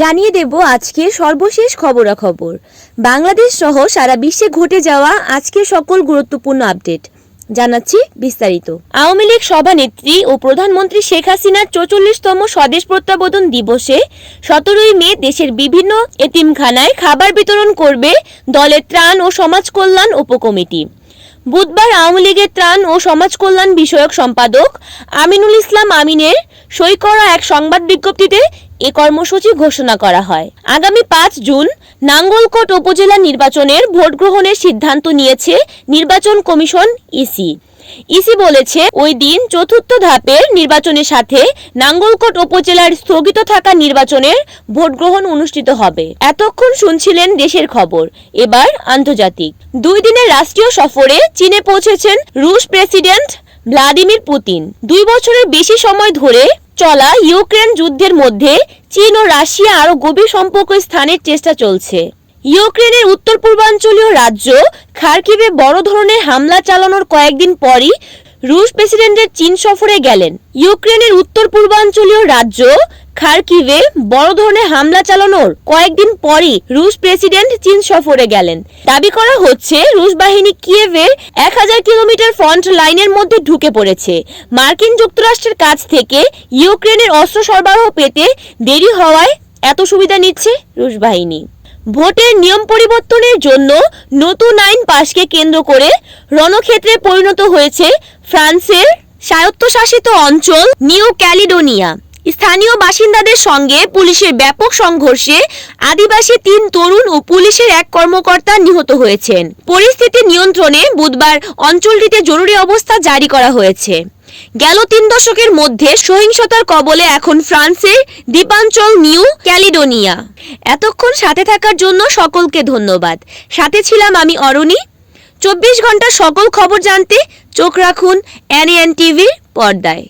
জানিয়ে দেব আজকে সর্বশেষ খবরাখবর। বাংলাদেশ সহ সারা বিশ্বে ঘটে যাওয়া আজকের সকল গুরুত্বপূর্ণ আপডেট। জানাচ্ছি বিস্তারিত। আওয়ামী লীগ সভানেত্রী ও প্রধানমন্ত্রী শেখ হাসিনার চৌচল্লিশতম স্বদেশ প্রত্যাবর্তন দিবসে সতেরোই মে দেশের বিভিন্ন এতিমখানায় খাবার বিতরণ করবে দলের ত্রাণ ও সমাজ কল্যাণ উপকমিটি। বুধবার আওয়ামী লীগের ত্রাণ ও সমাজ কল্যাণ বিষয়ক সম্পাদক আমিনুল ইসলাম আমিনের সই করা এক সংবাদ বিজ্ঞপ্তিতে এ কর্মসূচি ঘোষণা করা হয়। আগামী পাঁচ জুন নাঙ্গলকোট উপজেলা নির্বাচনের ভোট গ্রহণের সিদ্ধান্ত নিয়েছে নির্বাচন কমিশন ইসি। ইসি বলেছে, ওই দিন চতুর্থ ধাপের নির্বাচনের সাথে নাঙ্গলকোট উপজেলার স্থগিত থাকা নির্বাচনের ভোট গ্রহণ অনুষ্ঠিত হবে। এতক্ষণ শুনছিলেন দেশের খবর। এবার আন্তর্জাতিক। দুই দিনের রাষ্ট্রীয় সফরে চীনে পৌঁছেছেন রুশ প্রেসিডেন্ট ভ্লাদিমির পুতিন। দুই বছরের বেশি সময় ধরে চলা ইউক্রেন যুদ্ধের মধ্যে চীন ও রাশিয়া আরও গভীর সম্পর্ক স্থানের চেষ্টা চলছে। ইউক্রেনের উত্তর পূর্বাঞ্চলীয় রাজ্য খার্কিভে বড় ধরনের হামলা চালানোর কয়েকদিন পরই রুশ প্রেসিডেন্টের চীন সফরে গেলেন। ইউক্রেনের উত্তর পূর্বাঞ্চলীয় রাজ্য খার্কিভে বড় ধরনের হামলা চালানোর কয়েকদিন পরই রুশ প্রেসিডেন্ট চীন সফরে গেলেন। দাবি করা হচ্ছে, রুশ বাহিনী কিয়েভের এক হাজার কিলোমিটার ফ্রন্ট লাইনের মধ্যে ঢুকে পড়েছে। মার্কিন যুক্তরাষ্ট্রের কাছ থেকে ইউক্রেনের অস্ত্র সরবরাহ পেতে দেরি হওয়ায় এত সুবিধা নিচ্ছে রুশ বাহিনী। ভোটের নিয়ম পরিবর্তনের জন্য নতুন আইন পাশকে কেন্দ্র করে রণক্ষেত্রে পরিণত হয়েছে ফ্রান্সের স্বায়ত্তশাসিত অঞ্চল নিউ ক্যালিডোনিয়া। স্থানীয় বাসিন্দাদের সঙ্গে পুলিশের ব্যাপক সংঘর্ষে আদিবাসী তিন তরুণ ও পুলিশের এক কর্মকর্তা নিহত হয়েছেন। পরিস্থিতি নিয়ন্ত্রণে বুধবার অঞ্চলটিতে জরুরি অবস্থা জারি করা হয়েছে। গেল তিন দশকের মধ্যে সহিংসতার কবলে এখন ফ্রান্সের দ্বীপাঞ্চল নিউ ক্যালিডোনিয়া। এতক্ষণ সাথে থাকার জন্য সকলকে ধন্যবাদ। সাথে ছিলাম আমি অরণি। চব্বিশ ঘণ্টার সকল খবর জানতে চোখ রাখুন এনএন টিভির পর্দায়।